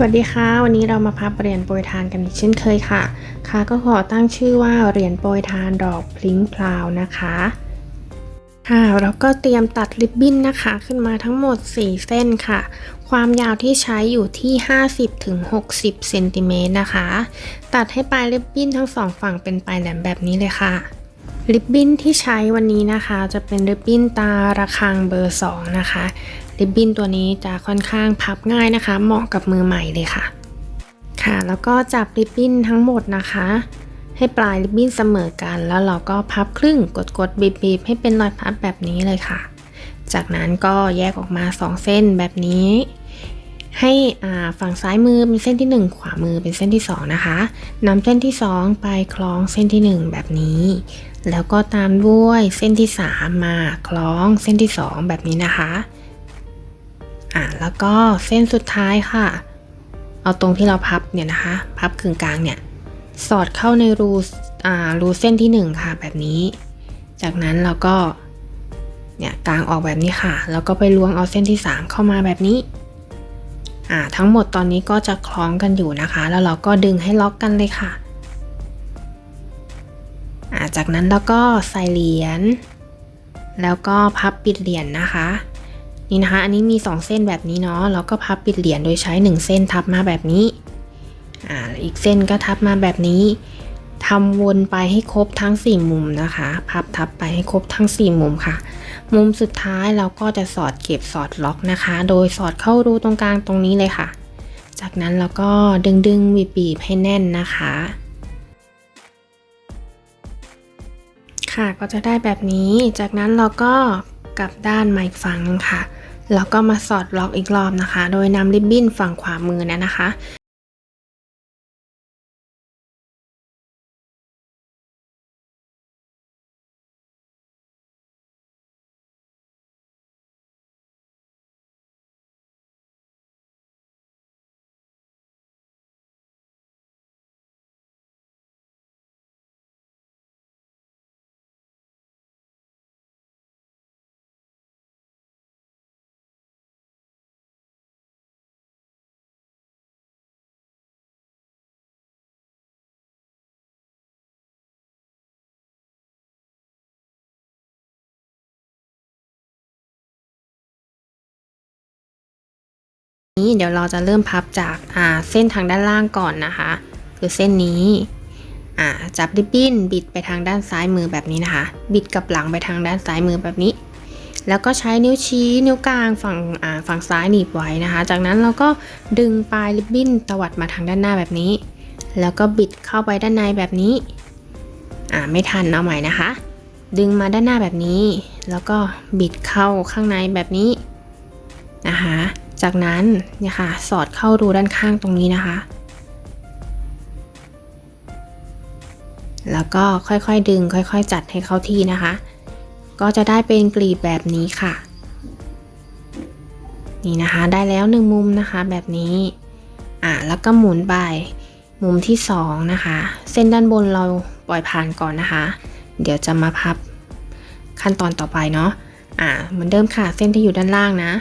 สวัสดีค่ะ วันนี้เรามาพับเหรียญโปรยทานกันอีกเช่นเคยค่ะ ค่ะก็ขอตั้งชื่อว่าเหรียญโปรยทานดอกพลิ้งพลาวนะคะ ค่ะแล้วก็เตรียมตัดริบบิ้นนะคะ ขึ้นมาทั้งหมด 4 เส้นค่ะ ความยาวที่ใช้อยู่ที่ 50ถึง60เซนติเมตรนะคะ ตัดให้ปลายริบบิ้นทั้งสองฝั่งเป็นปลายแหลมแบบนี้เลยค่ะริบบิ้นที่ใช้วันนี้นะคะ จะเป็นริบบิ้นตาระฆังเบอร์ 2 นะคะ ริบบิ้นตัวนี้จะค่อนข้างพับง่ายนะคะ เหมาะกับมือใหม่เลยค่ะ ค่ะ แล้วก็จับริบบิ้นทั้งหมดนะคะ ให้ปลายริบบิ้นเสมอกัน แล้วเราก็พับครึ่งกดกดบีบบีบให้เป็นรอยพับแบบนี้เลยค่ะ จากนั้นก็แยกออกมา 2 เส้นแบบนี้ ให้อ่าฝั่งซ้ายมือเป็นเส้นที่ 1 ขวามือเป็นเส้นที่ 2 นะคะนำเส้นที่ 2 ไปคล้องเส้นที่ 1 แบบนี้แล้วก็ตามด้วยเส้นที่ 3 มาคล้องเส้นที่ 2 แบบนี้นะคะ อ่าแล้วก็เส้นสุดท้ายค่ะ เอาตรงที่เราพับเนี่ยนะคะ พับกึ่งกลางเนี่ย สอดเข้าในรูอ่ารูเส้นที่ 1 ค่ะแบบนี้ จากนั้นเราก็เนี่ยกลางออกแบบนี้ค่ะ แล้วก็ไปล้วงเอาเส้นที่ 3 เข้ามาแบบนี้อ่าทั้งหมดตอนนี้ก็จะคล้องกันอยู่นะคะ แล้วเราก็ดึงให้ล็อกกันเลยค่ะอ่าจากนั้นเราก็ใส่เหรียญแล้วก็พับปิดเหรียญนะคะ นี่นะคะ อันนี้มี 2 เส้นแบบนี้เนาะเราก็พับปิดเหรียญโดยใช้ 1 เส้นทับมาแบบนี้อ่าอีกเส้นก็ทับมาแบบนี้ทำวนไปให้ครบทั้ง 4 มุมนะคะ พับทับไปให้ครบทั้ง 4 มุมค่ะ มุมสุดท้ายเราก็จะสอดเก็บสอดล็อกนะคะ โดยสอดเข้ารูตรงกลางตรงนี้เลยค่ะ จากนั้นเราก็ดึงดึงบีบบีบให้แน่นนะคะ ค่ะก็จะได้แบบนี้ จากนั้นเราก็กลับด้านมาอีกฝั่งค่ะ แล้วก็มาสอดล็อกอีกรอบนะคะ โดยนำริบบิ้นฝั่งขวามือเนะนะคะ นี้เดี๋ยวเราจะเริ่มพับจากอ่าเส้นทางด้านล่างก่อนนะคะ คือเส้นนี้อ่าจับริบบิ้นบิดไปทางด้านซ้ายมือแบบนี้นะคะ บิดกับหลังไปทางด้านซ้ายมือแบบนี้ แล้วก็ใช้นิ้วชี้นิ้วกลางฝั่งอ่าฝั่งซ้ายหนีบไว้นะคะ จากนั้นเราก็ดึงปลายริบบิ้นตวัดมาทางด้านหน้าแบบนี้ แล้วก็บิดเข้าไปด้านในแบบนี้อ่าไม่ทันเอาใหม่นะคะ ดึงมาด้านหน้าแบบนี้ แล้วก็บิดเข้าข้างในแบบนี้นะคะ จากนั้นเนี่ยค่ะสอดเข้ารูด้านข้างตรงนี้นะคะ แล้วก็ค่อยๆดึงค่อยๆ จัดให้เข้าที่นะคะ ก็จะได้เป็นกลีบแบบนี้ค่ะ นี่นะคะได้แล้วหนึ่งมุมนะคะแบบนี้อะแล้วก็หมุนไปมุมที่สองนะคะ เส้นด้านบนเราปล่อยผ่านก่อนนะคะ เดี๋ยวจะมาพับขั้นตอนต่อไปเนาะอะเหมือนเดิมค่ะเส้นที่อยู่ด้านล่างนะ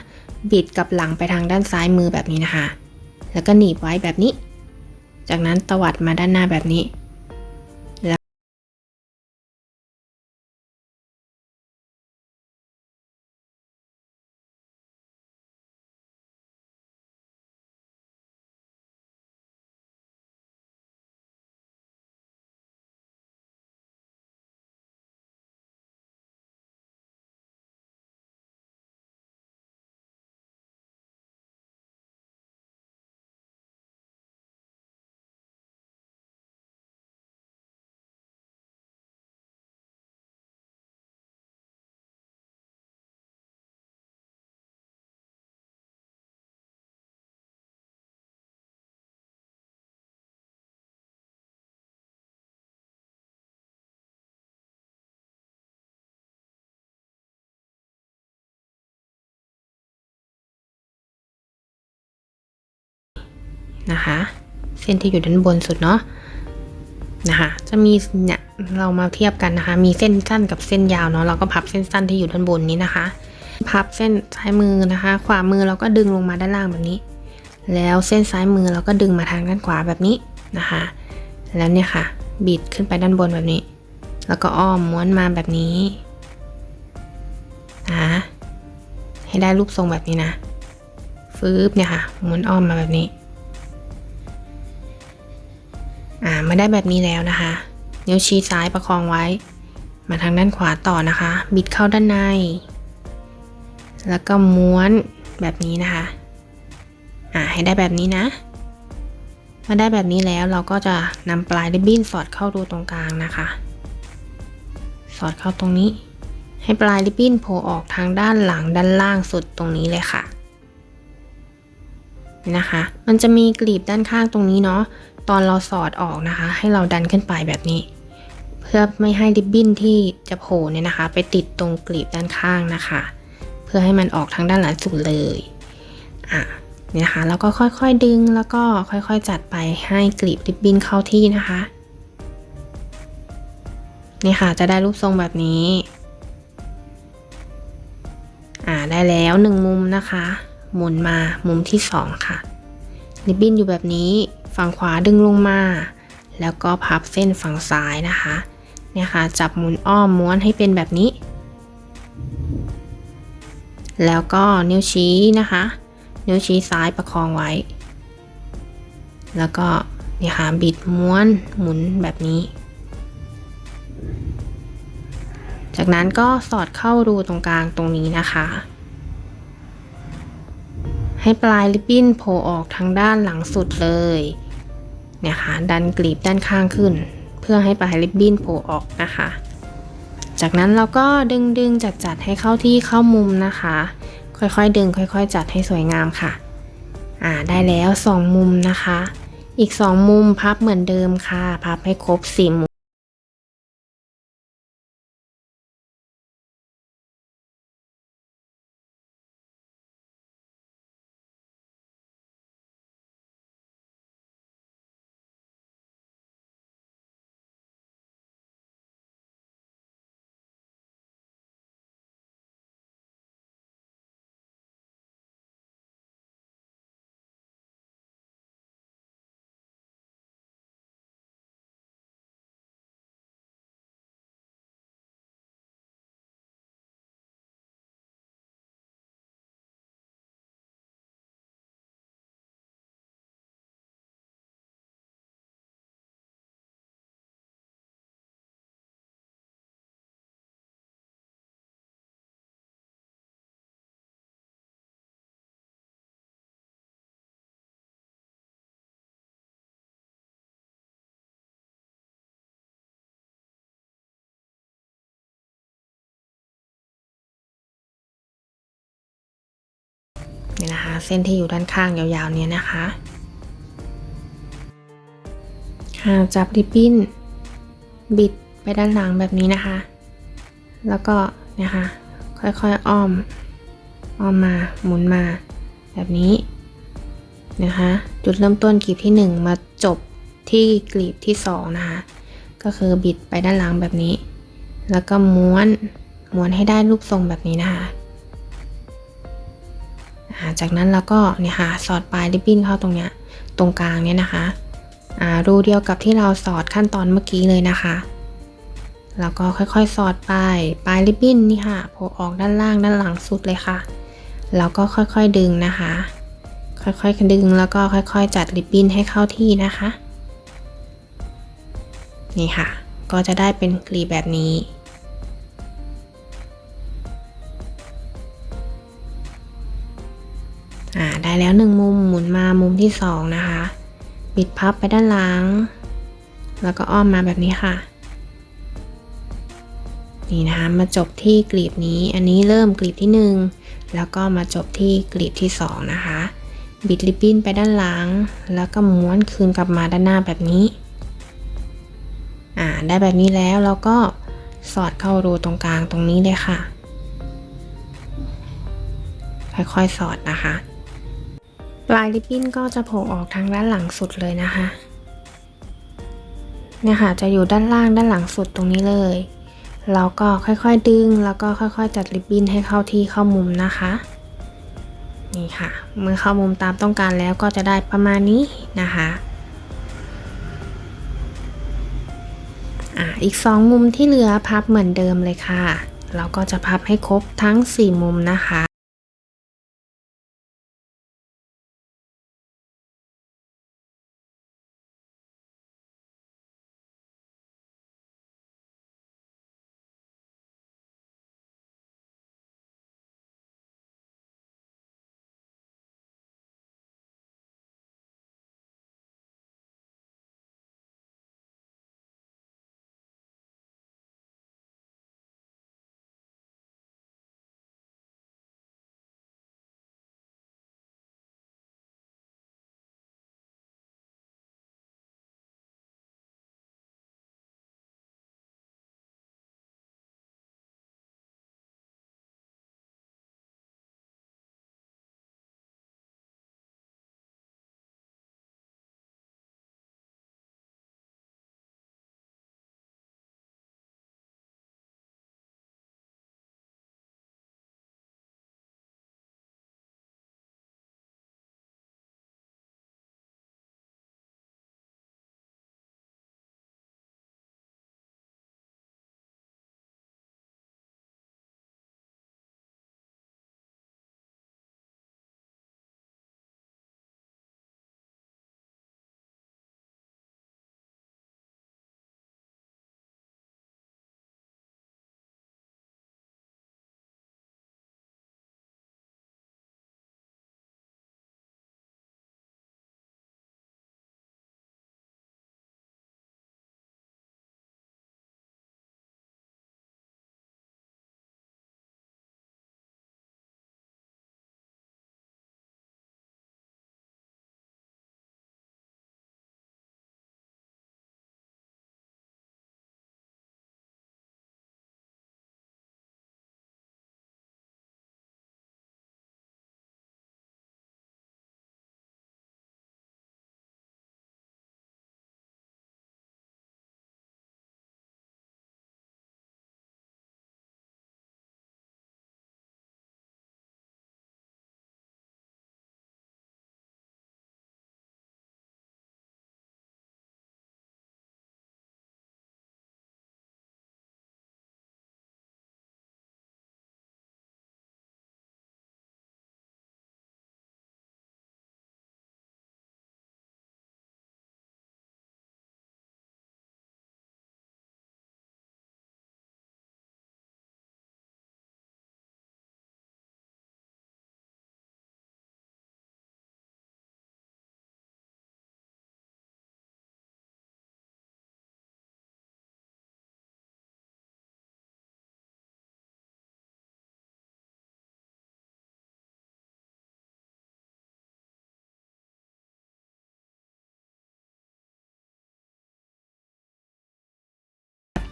บิดกับหลังไปทางด้านซ้ายมือแบบนี้นะคะ แล้วก็หนีบไว้แบบนี้ จากนั้นตวัดมาด้านหน้าแบบนี้ นะคะ เส้นที่อยู่ด้านบนสุดเนาะนะคะจะมีเนี่ยเรามาเทียบกันนะคะ มีเส้นสั้นกับเส้นยาวเนาะเราก็พับเส้นสั้นที่อยู่ด้านบนนี้นะคะ พับเส้นซ้ายมือนะคะ ขวามือเราก็ดึงลงมาด้านล่างแบบนี้ แล้วเส้นซ้ายมือเราก็ดึงมาทางด้านขวาแบบนี้นะคะ แล้วเนี่ยค่ะ บิดขึ้นไปด้านบนแบบนี้ แล้วก็อ้อมม้วนมาแบบนี้นะให้ได้รูปทรงแบบนี้นะฟืบเนี่ยค่ะม้วนอ้อมมาแบบนี้ อ่ามาได้แบบนี้แล้วนะคะ นิ้วชี้ซ้ายประคองไว้ มาทางด้านขวาต่อนะคะ บิดเข้าด้านใน แล้วก็ม้วนแบบนี้นะคะอ่าให้ได้แบบนี้นะมาได้แบบนี้แล้วเราก็จะนำปลายริบบิ้นสอดเข้ารูตรงกลางนะคะ สอดเข้าตรงนี้ ให้ปลายริบบิ้นโผล่ออกทางด้านหลังด้านล่างสุดตรงนี้เลยค่ะนี่นะคะ มันจะมีกลีบด้านข้างตรงนี้เนาะ ตอนเราสอดออกนะคะ ให้เราดันขึ้นไปแบบนี้ เพื่อไม่ให้ริบบิ้นที่จะโผล่เนี่ยนะคะ ไปติดตรงกลีบด้านข้างนะคะ เพื่อให้มันออกทางด้านหลังสุดเลยอะนี่นะคะแล้วก็ค่อยๆดึงแล้วก็ค่อยๆจัดไปให้กลีบริบบิ้นเข้าที่นะคะนี่ค่ะจะได้รูปทรงแบบนี้อ่าได้แล้วหนึ่งมุมนะคะ หมุนมามุมที่สองค่ะริบบิ้นอยู่แบบนี้ ฝั่งขวาดึงลงมา แล้วก็พับเส้นฝั่งซ้ายนะคะเนี่ยค่ะจับหมุนอ้อมม้วนให้เป็นแบบนี้ แล้วก็นิ้วชี้นะคะ นิ้วชี้ซ้ายประคองไว้ แล้วก็นี่ค่ะบิดม้วนหมุนแบบนี้ จากนั้นก็สอดเข้ารูตรงกลางตรงนี้นะคะให้ปลายริบบิ้นโผล่ออกทางด้านหลังสุดเลย เนี่ยค่ะดันกลีบด้านข้างขึ้น เพื่อให้ปลายริบบิ้นโผล่ออกนะคะ จากนั้นเราก็ดึงดึงจัดจัดให้เข้าที่เข้ามุมนะคะ ค่อยๆ ดึงค่อย ๆ จัดให้สวยงามค่ะอ่าได้แล้วสองมุมนะคะ อีกสองมุมพับเหมือนเดิมค่ะ พับให้ครบสี่มุม นี่นะคะ เส้นที่อยู่ด้านข้างยาวๆเนี้ยนะคะค่ะจับริบบิ้น บิดไปด้านหลังแบบนี้นะคะ แล้วก็เนี่ยค่ะค่อยๆอ้อม อ้อมมาหมุนมาแบบนี้นะคะ จุดเริ่มต้นกลีบที่ 1 มาจบที่กลีบที่ 2 นะคะ ก็คือบิดไปด้านหลังแบบนี้ แล้วก็ม้วนม้วนให้ได้รูปทรงแบบนี้นะคะ จากนั้นเราก็เนี่ยค่ะสอดปลายริบบิ้นเข้าตรงเนี้ยตรงกลางเนี่ยนะคะอ่ารูเดียวกับที่เราสอดขั้นตอนเมื่อกี้เลยนะคะ แล้วก็ค่อยๆสอดปลายปลายริบบิ้นนี่ค่ะโผล่ออกด้านล่างด้านหลังสุดเลยค่ะแล้วก็ค่อยๆดึงนะคะ ค่อยๆดึงแล้วก็ค่อยๆ จัดริบบิ้นให้เข้าที่นะคะ นี่ค่ะ ก็จะได้เป็นกลีบแบบนี้ แล้วหนึ่งมุมหมุนมามุมที่สองนะคะ บิดพับไปด้านหลัง แล้วก็อ้อมมาแบบนี้ค่ะ นี่นะคะมาจบที่กลีบนี้ อันนี้เริ่มกลีบที่หนึ่งแล้วก็มาจบที่กลีบที่สองนะคะ บิดริบบิ้นไปด้านหลัง แล้วก็ม้วนคืนกลับมาด้านหน้าแบบนี้ อ่าได้แบบนี้แล้วเราก็สอดเข้ารูตรงกลางตรงนี้เลยค่ะ ค่อยๆ สอดนะคะ ปลายริบบิ้นก็จะโผล่ออกทางด้านหลังสุดเลยนะคะ เนี่ยค่ะจะอยู่ด้านล่างด้านหลังสุดตรงนี้เลยเราก็ค่อยๆดึงแล้วก็ค่อยๆจัดริบบิ้นให้เข้าที่เข้ามุมนะคะ นี่ค่ะ เมื่อเข้ามุมตามต้องการแล้วก็จะได้ประมาณนี้นะคะอะอีก 2 มุมที่เหลือพับเหมือนเดิมเลยค่ะ เราก็จะพับให้ครบทั้ง 4 มุมนะคะ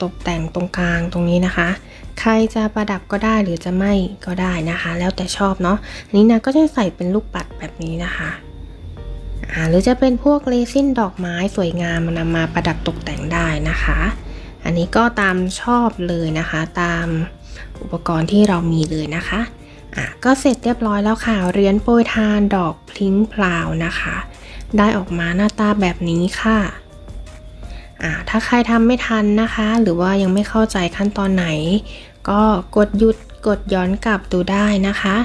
ตกแต่งตรงกลางตรงนี้นะคะ ใครจะประดับก็ได้หรือจะไม่ก็ได้นะคะ แล้วแต่ชอบเนาะอันนี้นะก็จะใส่เป็นลูกปัดแบบนี้นะคะหรือจะเป็นพวกเรซินดอกไม้สวยงามมานำมาประดับตกแต่งได้นะคะ อันนี้ก็ตามชอบเลยนะคะ ตามอุปกรณ์ที่เรามีเลยนะคะอะก็เสร็จเรียบร้อยแล้วค่ะเรียญโปรยทานดอกพลิ้งพลาวนะคะ ได้ออกมาหน้าตาแบบนี้ค่ะ ถ้าใครทำไม่ทันนะคะ หรือว่ายังไม่เข้าใจขั้นตอนไหน ก็กดหยุดกดย้อนกลับดูได้นะคะ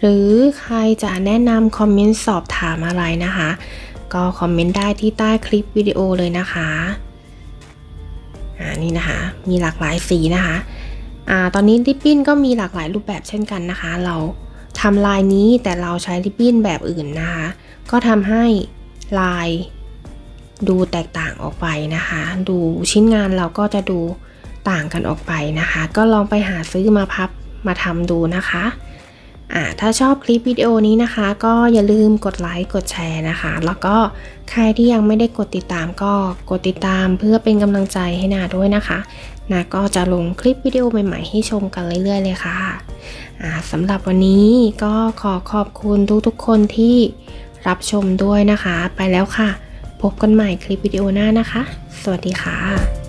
หรือใครจะแนะนำคอมเมนต์สอบถามอะไรนะคะ ก็คอมเมนต์ได้ที่ใต้คลิปวิดีโอเลยนะคะอ่านี่นะคะ มีหลากหลายสีนะคะอ่าตอนนี้ริบบิ้นก็มีหลากหลายรูปแบบเช่นกันนะคะ เราทำลายนี้แต่เราใช้ริบบิ้นแบบอื่นนะคะ ก็ทำให้ลาย ดูแตกต่างออกไปนะคะ ดูชิ้นงานเราก็จะดูต่างกันออกไปนะคะ ก็ลองไปหาซื้อมาพับมาทำดูนะคะอ่าถ้าชอบคลิปวิดีโอนี้นะคะ ก็อย่าลืมกดไลค์กดแชร์นะคะ แล้วก็ใครที่ยังไม่ได้กดติดตามก็กดติดตามเพื่อเป็นกำลังใจให้นาด้วยนะคะนาก็จะลงคลิปวิดีโอใหม่ ๆ ให้ชมกันเรื่อย ๆ เลยค่ะอ่าสำหรับวันนี้ก็ขอขอบคุณทุกๆคนที่รับชมด้วยนะคะ ไปแล้วค่ะ พบกันใหม่คลิปวิดีโอหน้านะคะ สวัสดีค่ะ